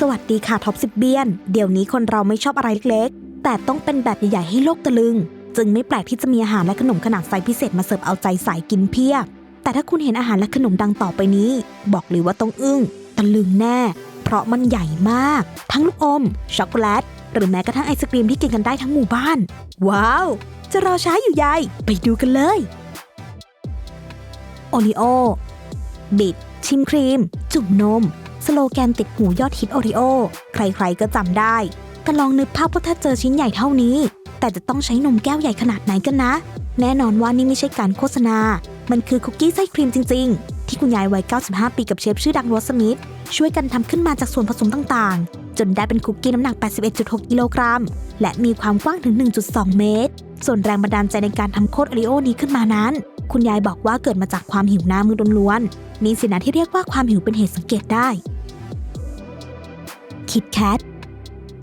สวัสดีค่ะท็อปสิบเบียน เดี๋ยวนี้คนเราไม่ชอบอะไรเล็กๆ แต่ต้องเป็นแบบใหญ่ๆให้โลกตะลึง จึงไม่แปลกที่จะมีอาหารและขนมขนาดไซส์พิเศษมาเสิร์ฟเอาใจสายกินเพียบ แต่ถ้าคุณเห็นอาหารและขนมดังต่อไปนี้ บอกเลยว่าต้องอึ้ง ตะลึงแน่ เพราะมันใหญ่มาก ทั้งลูกอม ช็อกโกแลต หรือแม้กระทั่งไอศกรีมที่กินกันได้ทั้งหมู่บ้าน ว้าว จะรอช้าอยู่ใยไปดูกันเลย โอริโอ บิด ชิมครีม จุ่มนม สโลแกนติดหูยอดฮิตโอริโอใครๆก็จำได้ แต่ลองนึกภาพว่าถ้าเจอชิ้นใหญ่เท่านี้ แต่จะต้องใช้นมแก้วใหญ่ขนาดไหนกันนะ แน่นอนว่านี่ไม่ใช่การโฆษณา มันคือคุกกี้ไส้ครีมจริง ๆ ที่คุณยายวัย 95 ปีกับเชฟชื่อดังโรสมิธช่วยกันทำขึ้นมาจากส่วนผสมต่างๆ จนได้เป็นคุกกี้น้ำหนัก 81.6 กิโลกรัม และมีความกว้างถึง 1.2 เมตร ส่วนแรงบันดาลใจในการทำโคดโอริโอนี้ขึ้นมานั้น คุณยายบอกว่าเกิดมาจากความหิวน้ำมือล้วนๆนี่สินะที่เรียกว่าความหิวเป็นเหตุสังเกตได้ คิดแคท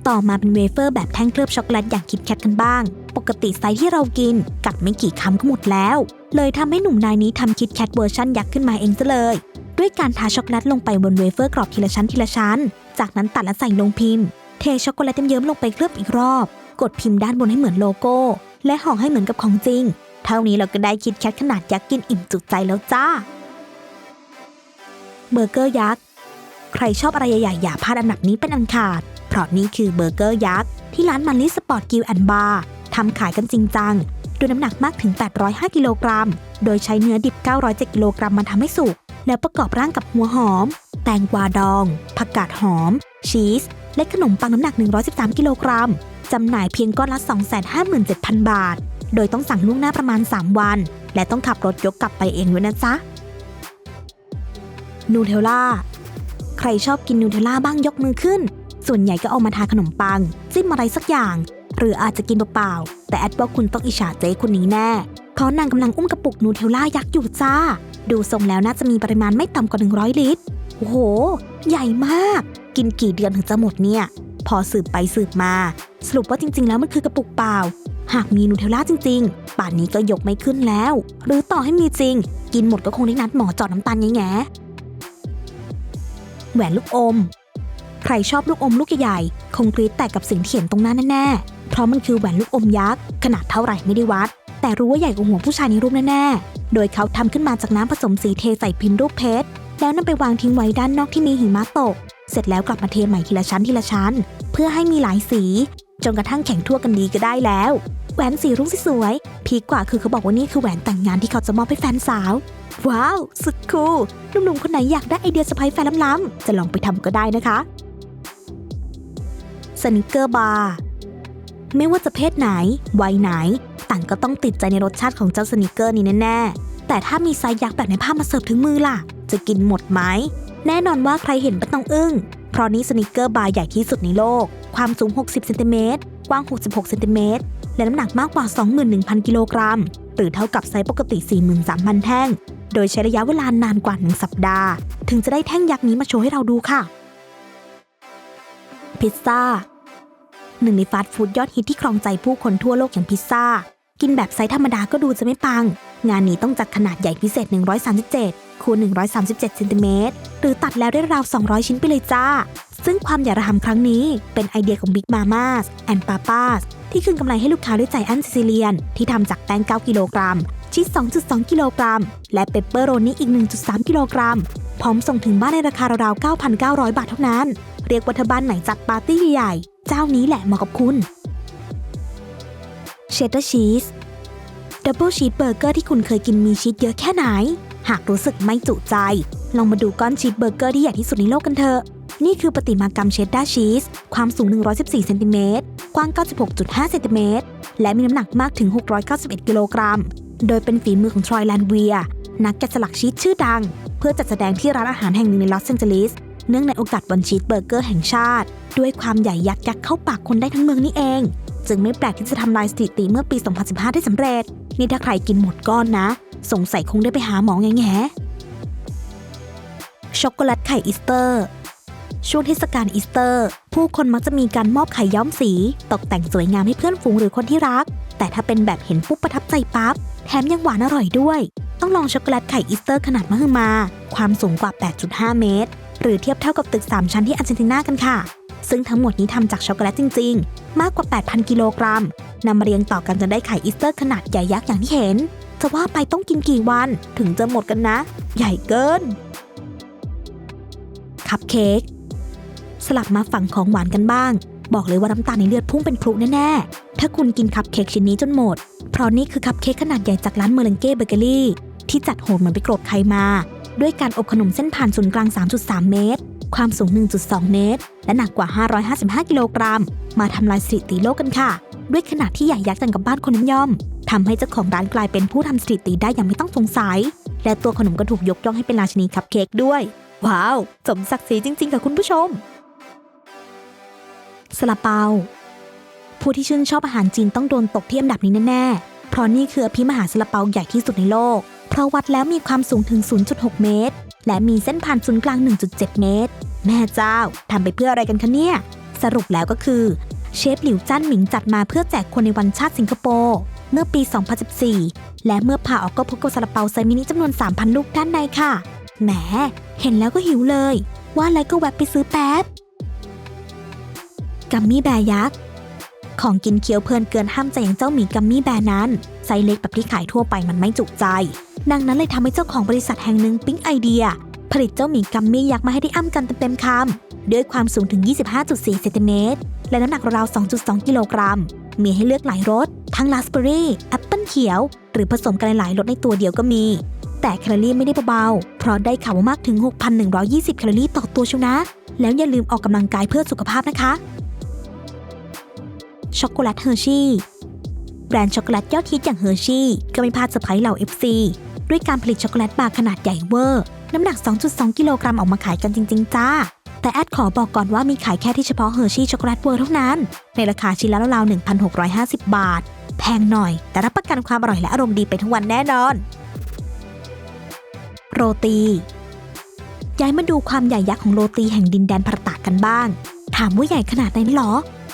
ต่อมาเป็นเวเฟอร์แบบแท่งเคลือบช็อกโกแลตอย่างคิดแคทกันบ้าง ปกติไซส์ที่เรากิน กัดไม่กี่คำก็หมดแล้ว เลยทำให้หนุ่มนายนี้ทำคิดแคทเวอร์ชันยักษ์ขึ้นมาเองซะเลย ด้วยการทาช็อกโกแลตลงไปบนเวเฟอร์กรอบทีละชั้นทีละชั้น จากนั้นตัดและใส่ลงพิมพ์ เทช็อกโกแลตเยิ้มๆลงไปเคลือบอีกรอบ กดพิมพ์ด้านบนให้เหมือนโลโก้ และห่อให้เหมือนกับของจริง เท่านี้เราก็ได้คิดแคทขนาดยักษ์กินอิ่มจุใจแล้วจ้า เบอร์เกอร์ยักษ์ ใครชอบอะไรใหญ่ๆอย่าพลาดอันดับนี้เป็นอันขาด เพราะนี่คือเบอร์เกอร์ยักษ์ ที่ร้านมันลิสปอร์ตกิลแอนบาร์ทำขายกันจริงจังด้วยน้ำหนักมากถึง 805 กิโลกรัม โดยใช้เนื้อดิบ 907 กิโลกรัมมาทำให้สุก แล้วประกอบร่างกับหัวหอม แตงกวาดอง ผักกาดหอม ชีส และขนมปังน้ำหนัก 113 กิโลกรัมจำหน่ายเพียงก้อนละ 257,000 บาท โดยต้องสั่งล่วงหน้าประมาณ 3 วัน และต้องขับรถยกกลับไปเองด้วยนะจ๊ะนูเทลล่า รชอบกินนูเทลล่าบ้างยกมือขึ้น ส่วนใหญ่ก็เอามาทาขนมปัง จิ้มอะไรสักอย่าง หรืออาจจะกินเปล่าๆ แต่แอดว่าคุณต้องอิจฉาเจ๊คนนี้แน่ เพราะนางกำลังอุ้มกระปุกนูเทลล่ายักษ์อยู่จ้า ดูทรงแล้วน่าจะมีปริมาณไม่ต่ำกว่า 100 ลิตร โอ้โห ใหญ่มาก กินกี่เดือนถึงจะหมดเนี่ย พอสืบไปสืบมา สรุปว่าจริง ๆ แล้วมันคือกระปุกเปล่า หากมีนูเทลล่าจริง ๆ ป่านนี้ก็ยกไม่ขึ้นแล้ว หรือต่อให้มีจริง กินหมดก็คงได้นัดหมอเจอดน้ำตาลแง่ๆ แหวนลูกอม ใครชอบลูกอมลูกใหญ่ๆ คงกรี๊ดแต่กับสิ่งที่เห็นตรงหน้าแน่ๆ เพราะมันคือแหวนลูกอมยักษ์ขนาดเท่าไหร่ไม่ได้วัด แต่รู้ว่าใหญ่กว่าหัวผู้ชายในรูปแน่ๆ โดยเขาทำขึ้นมาจากน้ำผสมสีเทใส่พิมพ์รูปเพชร แล้วนำไปวางทิ้งไว้ด้านนอกที่มีหิมะตก เสร็จแล้วกลับมาเทใหม่ทีละชั้นทีละชั้น เพื่อให้มีหลายสี จนกระทั่งแข็งทั่วกันดีก็ได้แล้ว แหวนสีรุ้งสวยๆพีคกว่าคือเขาบอกว่านี่คือแหวนแต่งงานที่เขาจะมอบให้แฟนสาว ว้าว สุดคูลหนุ่มๆคนไหนอยากได้ไอเดียสะพายแฟนล้ำๆจะลองไปทำก็ได้นะคะสนิเกอร์บาร์ไม่ว่าจะเพศไหน วัยไหน ต่างก็ต้องติดใจในรสชาติของเจ้าสนิเกอร์นี้แน่ๆ แต่ถ้ามีไซส์ยักษ์แบบในภาพมาเสิร์ฟถึงมือล่ะ จะกินหมดไหม แน่นอนว่าใครเห็นก็ต้องอึ้ง เพราะนี้สนิเกอร์บาร์ใหญ่ที่สุดในโลก ความสูง 60 เซนติเมตร กว้าง 66 เซนติเมตร และน้ำหนักมากกว่า 21,000 กิโลกรัม หรือเท่ากับไซส์ปกติ 43,000 แท่ง โดยใช้ระยะเวลานานกว่า 1 สัปดาห์ ถึงจะได้แท่งยักษ์นี้มาโชว์ให้เราดูค่ะ พิซซ่าหนึ่งในฟาสต์ฟู้ดยอดฮิตที่ครองใจผู้คนทั่วโลกอย่างพิซซ่า กินแบบไซส์ธรรมดาก็ดูจะไม่ปัง งานนี้ต้องจัดขนาดใหญ่พิเศษ 137 คูณ137เซนติเมตรหรือตัดแล้วได้ราว 200 ชิ้นไปเลยจ้า ซึ่งความอย่าระหำครั้งนี้เป็นไอเดียของ Big Mamas and Papas ที่คืนกำไรให้ลูกค้าด้วยใจอันซิซิเลียน ที่ทำจากแป้ง 9 กิโลกรัม ชีส 2.2 กิโลกรัม และเปปเปอร์โรนี่อีก 1.3 กิโลกรัม พร้อมส่งถึงบ้านในราคาราวๆ 9,900 บาทเท่านั้น เรียกว่าถ้าบ้านไหนจัดปาร์ตี้ใหญ่ๆเจ้านี้แหละเหมาะกับคุณเชดเดาร์ชีสดับเบิลชีสเบอร์เกอร์ที่คุณเคยกินมีชีสเยอะแค่ไหน หากรู้สึกไม่จุใจ ลองมาดูก้อนชีสเบอร์เกอร์ที่ใหญ่ที่สุดในโลกกันเถอะ นี่คือปฏิมากรรมเชดดาร์ชีส ความสูง 114 เซนติเมตร กว้าง 96.5 เซนติเมตร และมีน้ำหนักมากถึง 691 กิโลกรัม โดยเป็นฝีมือของทรอยแลนเวีย นักแกะสลักชีสชื่อดัง เพื่อจัดแสดงที่ร้านอาหารแห่งหนึ่งในลอสแองเจลิส เนื่องในโอกาสวันชีสเบอร์เกอร์แห่งชาติ ด้วยความใหญ่ยักษ์ยักษ์เข้าปากคนได้ทั้งเมืองนี่เอง จึงไม่แปลกที่จะทำลายสถิติเมื่อปี 2015 ได้สำเร็จ นี่ถ้าใครกินหมดก้อนนะ สงสัยคงได้ไปหาหมอแง่ๆช็อกโกแลตไข่อีสเตอร์ ช่วงเทศกาลอีสเตอร์ ผู้คนมักจะมีการมอบไข่ย้อมสี ตกแต่งสวยงามให้เพื่อนฝูงหรือคนที่รัก แต่ถ้าเป็นแบบเห็นปุ๊บประทับใจปั๊บแถมยังหวานอร่อยด้วย ต้องลองช็อกโกแลตไข่อีสเตอร์ขนาดมหึมา ความสูงกว่า 8.5 เมตร หรือเทียบเท่ากับตึก 3 ชั้นที่อาร์เจนตินากันค่ะ ซึ่งทั้งหมดนี้ทำจากช็อกโกแลตจริง ๆ มากกว่า 8,000 กิโลกรัมนำมาเรียงต่อกันจนได้ไข่อีสเตอร์ขนาดใหญ่ยักษ์อย่างที่เห็น จะว่าไปต้องกินกี่วันถึงจะหมดกันนะ ใหญ่เกิน คัพเค้กสลับมาฝั่งของหวานกันบ้าง บอกเลยว่าน้ำตาลในเลือดพุ่งเป็นพลุแน่ๆ ถ้าคุณกินคัพเค้กชิ้นนี้จนหมด เพราะนี่คือคัพเค้กขนาดใหญ่จากร้านเมอร์เลงเก้เบเกอรี่ที่จัดโหดเหมือนไปโกรธใครมา ด้วยการอบขนมเส้นผ่านศูนย์กลาง 3.3 เมตร ความสูง 1.2 เมตร และหนักกว่า 555 กิโลกรัม มาทำลายสถิติโลกกันค่ะ ด้วยขนาดที่ใหญ่ยักษ์จังกับบ้านคนนิยมทำให้เจ้าของร้านกลายเป็นผู้ทำสถิติได้อย่างไม่ต้องสงสัย และตัวขนมก็ถูกยกย่องให้เป็นราชินีคัพเค้กด้วย ว้าว สมศักดิ์ศรีจริง ๆ ค่ะคุณผู้ชมซาลาเปา ผู้ที่ชื่นชอบอาหารจีนต้องโดนตกที่อันดับนี้แน่ๆ เพราะนี่คืออภิมหาซาลาเปาใหญ่ที่สุดในโลก เพราะวัดแล้วมีความสูงถึง 0.6 เมตร และมีเส้นผ่านศูนย์กลาง 1.7 เมตร แม่เจ้าทำไปเพื่ออะไรกันคะเนี่ย สรุปแล้วก็คือ เชฟหลิวจ้านหมิงจัดมาเพื่อแจกคนในวันชาติสิงคโปร์เมื่อปี 2014 และเมื่อผ่าออกก็พบกับซาลาเปาไซมินิจำนวน 3,000 ลูกด้านในค่ะ แหม เห็นแล้วก็หิวเลย ว่าแล้วก็แวะไปซื้อแป๊บ กัมมี่แบร์ยักษ์ ของกินเคี้ยวเพลินเกินห้ามใจอย่างเจ้าหมีกัมมี่แบร์นั้น ไซเล็กแบบที่ขายทั่วไปมันไม่จุใจ ดังนั้นเลยทำให้เจ้าของบริษัทแห่งหนึ่งปิ๊งไอเดีย ผลิตเจ้าหมีกัมมี่ยักษ์มาให้ได้อ้ำกันเต็มๆคำด้วยความสูงถึง 25.4 เซนติเมตร และน้ำหนักราว 2.2 กิโลกรัม มีให้เลือกหลายรส ทั้งราสเบอร์รี่แอปเปิลเขียว หรือผสมกันหลายรสในตัวเดียวก็มี แต่แคลอรี่ไม่ได้เบาๆ เพราะได้ข่าวว่ามากถึง 6,120 แคลอรี่ต่อตัวชิวนะ แล้วอย่าลืมออกกำลังกายเพื่อสุขภาพนะคะ ช็อกโกแลตเฮอร์ชี่แบรนด์ช็อกโกแลตยอดฮิตอย่างเฮอร์ชี่ก็ไม่พลาดเซอร์ไพรส์เหล่า FC ด้วยการผลิตช็อกโกแลตบาร์ขนาดใหญ่เวอร์ น้ำหนัก 2.2 กิโลกรัมออกมาขายกันจริง ๆ จ้า แต่แอดขอบอกก่อนว่ามีขายแค่ที่เฉพาะเฮอร์ชี่ช็อกโกแลตเวอร์เท่านั้น ในราคาชิ้นละราวๆ1,650 บาท แพงหน่อย แต่รับประกันความอร่อยและอารมณ์ดีไปทั้งวันแน่นอน โรตีย้ายมาดูความใหญ่ยักษ์ของโรตีแห่งดินแดนพรตะกันบ้าง ถามว่าใหญ่ขนาดไหนหรอ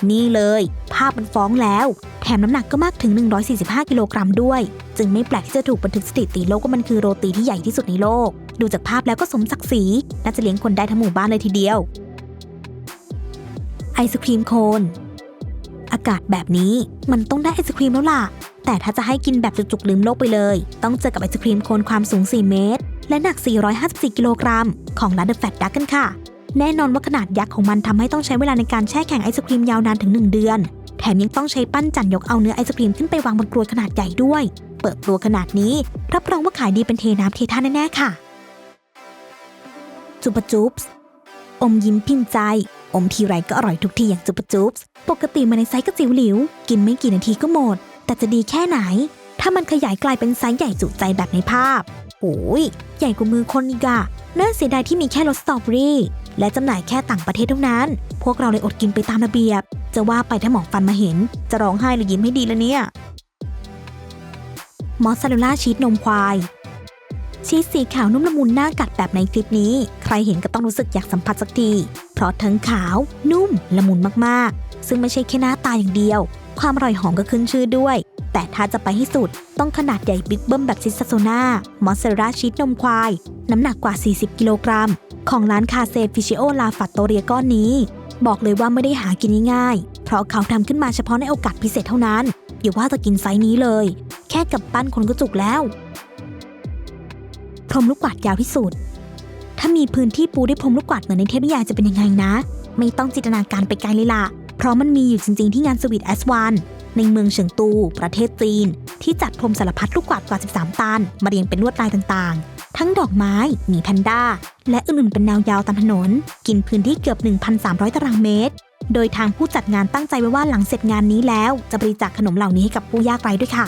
นี่เลย ภาพมันฟ้องแล้ว แถมน้ำหนักก็มากถึง 145 กิโลกรัมด้วย จึงไม่แปลกที่จะถูกบันทึกสถิติโลกว่ามันคือโรตีที่ใหญ่ที่สุดในโลก ดูจากภาพแล้วก็สมศักดิ์ศรีน่าจะเลี้ยงคนได้ทั้งหมู่บ้านเลยทีเดียว ไอศครีมโคน อากาศแบบนี้มันต้องได้ไอศครีมแล้วล่ะ แต่ถ้าจะให้กินแบบจุกๆลืมโลกไปเลย ต้องเจอกับไอศครีมโคนความสูง 4 เมตร และหนัก 454 กิโลกรัม ของร้านเดอะแฟตดักกันค่ะ แน่นอนว่าขนาดยักษ์ของมันทำให้ต้องใช้เวลาในการแช่แข็งไอศครีมยาวนานถึง 1 เดือน แถมยังต้องใช้ปั้นจันยกเอาเนื้อไอศครีมขึ้นไปวางบนกรวยขนาดใหญ่ด้วยเปิดตัวขนาดนี้ รับรองว่าขายดีเป็นเทน้ำเทท่าแน่ ๆ ค่ะ จุบจุบส์อมยิ้มพิมพ์ใจ อมทีไรก็อร่อยทุกทีอย่างจุบจุบส์ปกติมาในไซส์กระจิ๋วหลิว กินไม่กี่นาทีก็หมด แต่จะดีแค่ไหน ถ้ามันขยายกลายเป็นไซส์ใหญ่จุใจแบบในภาพโอ้ยใหญ่กว่ามือคนอีกอะน่าเสียดายที่มีแค่รสสตรอเบอรี่ และจำหน่ายแค่ต่างประเทศเท่านั้น พวกเราเลยอดกินไปตามระเบียบ จะว่าไปถ้าหมอฟันมาเห็น จะร้องไห้หรือยิ้มให้ดีละเนี่ย มอสซาเรลล่าชีสนมควาย ชีสสีขาวนุ่มละมุนน่ากัดแบบในคลิปนี้ ใครเห็นก็ต้องรู้สึกอยากสัมผัสสักที เพราะทั้งขาว นุ่ม ละมุนมากๆ ซึ่งไม่ใช่แค่หน้าตาอย่างเดียว ความอร่อยหอมก็ขึ้นชื่อด้วย แต่ถ้าจะไปให้สุด ต้องขนาดใหญ่บิ๊กเบิ้มแบบซิสซาโซนามอสซาเรลล่าชีสนมควาย น้ำหนักกว่า 40 กิโลกรัม ของร้านคาเซฟิชิโอลาฟัตโตเรียก้อนนี้ บอกเลยว่าไม่ได้หากินง่ายๆเพราะเขาทำขึ้นมาเฉพาะในโอกาสพิเศษเท่านั้นอย่าว่าจะกินไซส์นี้เลย แค่กับปั้นคนก็จุกแล้ว พรมลูกกวาดยาวที่สุด ถ้ามีพื้นที่ปูด้วยพรมลูกกวาดเหมือนในเทพนิยายจะเป็นยังไงนะ ไม่ต้องจินตนาการไปไกลเลยล่ะ เพราะมันมีอยู่จริง ๆที่งานสวีทแอสวันในเมืองเฉิงตู ประเทศจีน ที่จัดพรมสารพัดลูกกวาดกว่า 13 ตัน มาเรียงเป็นลวดลายต่างๆ ทั้งดอกไม้ หมีแพนด้า และอื่นๆ เป็นแนวยาวตามถนน กินพื้นที่เกือบ 1,300 ตารางเมตร โดยทางผู้จัดงานตั้งใจไว้ว่าหลังเสร็จงานนี้แล้ว จะบริจาคขนมเหล่านี้ให้กับผู้ยากไร้ด้วยค่ะ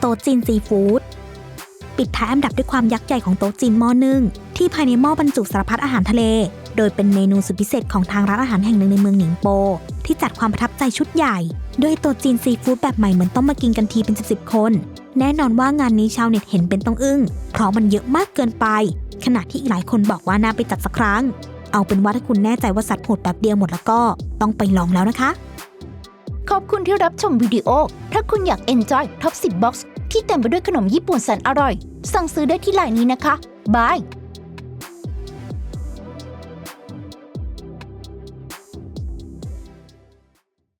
โต๊ะจีนซีฟู้ด ปิดท้ายอันดับด้วยความยักษ์ใหญ่ของโต๊ะจีนหม้อนึ่งที่ภายในหม้อบรรจุสารพัดอาหารทะเล โดยเป็นเมนูสุดพิเศษของทางร้านอาหารแห่งหนึ่งในเมืองหนิงโป ที่จัดความประทับใจชุดใหญ่ ด้วยโต๊ะจีนซีฟู้ดแบบใหม่เหมือนต้องมากินกันทีเป็นสิบๆคน แน่นอนว่างานนี้ชาวเน็ตเห็นเป็นต้องอึ้งเพราะมันเยอะมากเกินไป ขณะที่อีกหลายคนบอกว่าน่าไปจัดสักครั้ง เอาเป็นว่าถ้าคุณแน่ใจว่าสัตว์โหดแบบเดียวหมดแล้วก็ ต้องไปลองแล้วนะคะขอบคุณที่รับชมวิดีโอ ถ้าคุณอยาก enjoy top 10 box ที่เต็มไปด้วยขนมญี่ปุ่นแสนอร่อย สั่งซื้อได้ที่ไลน์นี้นะคะบาย